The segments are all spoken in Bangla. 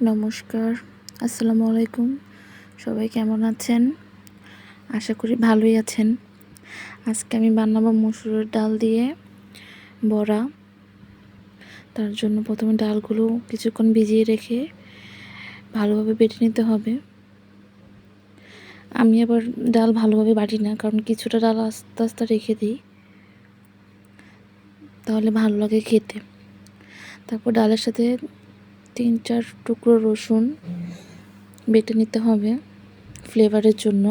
নমস্কার, আসসালামু আলাইকুম। সবাই কেমন আছেন? আশা করি ভালোই আছেন। আজকে আমি বানাবো মসুরের ডাল দিয়ে বড়া। তার জন্য প্রথমে ডালগুলো কিছুক্ষণ ভিজিয়ে রেখে ভালোভাবে বেটে নিতে হবে। আমি আবার ডাল ভালোভাবে বাটি না, কারণ কিছুটা ডাল আস্তে আস্তে রেখে দিই। তাহলে ভালো লাগে খেতে। তারপর ডালের সাথে তিন চার টুকরো রসুন বেটে নিতে হবে ফ্লেভারের জন্য।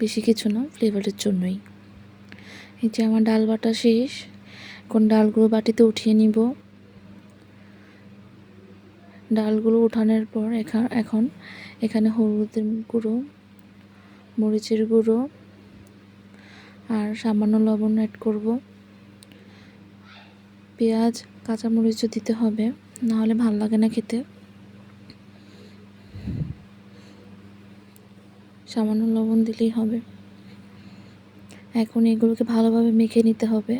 বেশি কিছু না ফ্লেভারের জন্যই। এই যে আমার ডাল বাটা শেষ, এখন ডালগুলো বাটিতে উঠিয়ে নিব। ডালগুলো উঠানোর পর এখন এখানে হলুদের গুঁড়ো, মরিচের গুঁড়ো আর সামান্য লবণ অ্যাড করব। পেঁয়াজ, কাঁচামরিচও দিতে হবে। নাহলে ভালো লাগে না খেতে। সামান্য লবণ দিলেই হবে। এখন এগুলোকে ভালোভাবে মেখে নিতে হবে।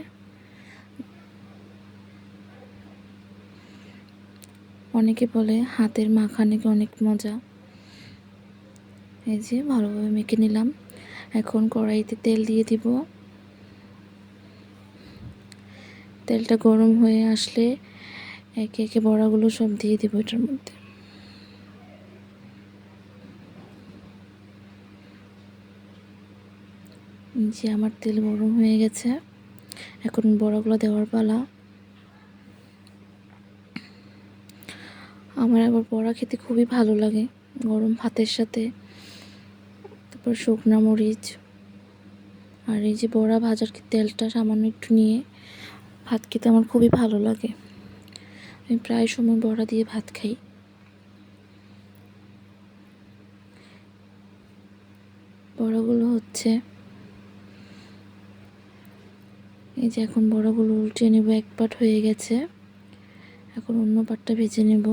অনেকে বলে হাতের মাখা নাকি অনেক মজা। এই যে ভালোভাবে মেখে নিলাম। এখন কড়াইতে তেল দিয়ে দিব। তেলটা গরম হয়ে আসলে একে একে বড়াগুলো সব দিয়ে দিব এটার মধ্যে। যে আমার তেল গরম হয়ে গেছে, এখন বড়াগুলো দেওয়ার পালা। আমার আবার বড়া খেতে খুবই ভালো লাগে, গরম ভাতের সাথে। তারপর শুকনা মরিচ, আর এই যে বড়া ভাজার তেলটা সামান্য একটু নিয়ে ভাত খেতে আমার খুবই ভালো লাগে। আমি প্রায় সময় বড়া দিয়ে ভাত খাই। বড়াগুলো হচ্ছে এই যে এখন বড়াগুলো উল্টে নেব, এক পাট হয়ে গেছে। এখন অন্য পাটটা ভেজে নেব।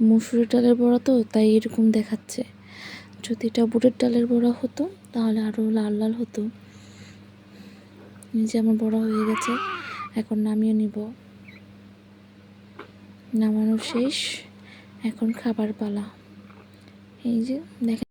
মুসুরি ডালের বড়া তো, তাই এরকম দেখাচ্ছে। যদি এটা বুটের ডালের বড়া হতো, তাহলে আরও লাল লাল হতো। যে আমার বড় হয়ে গেছে, এখন নামিয়ে নিব। নামানো শেষ, এখন খাবার পালা। এই যে, দেখেন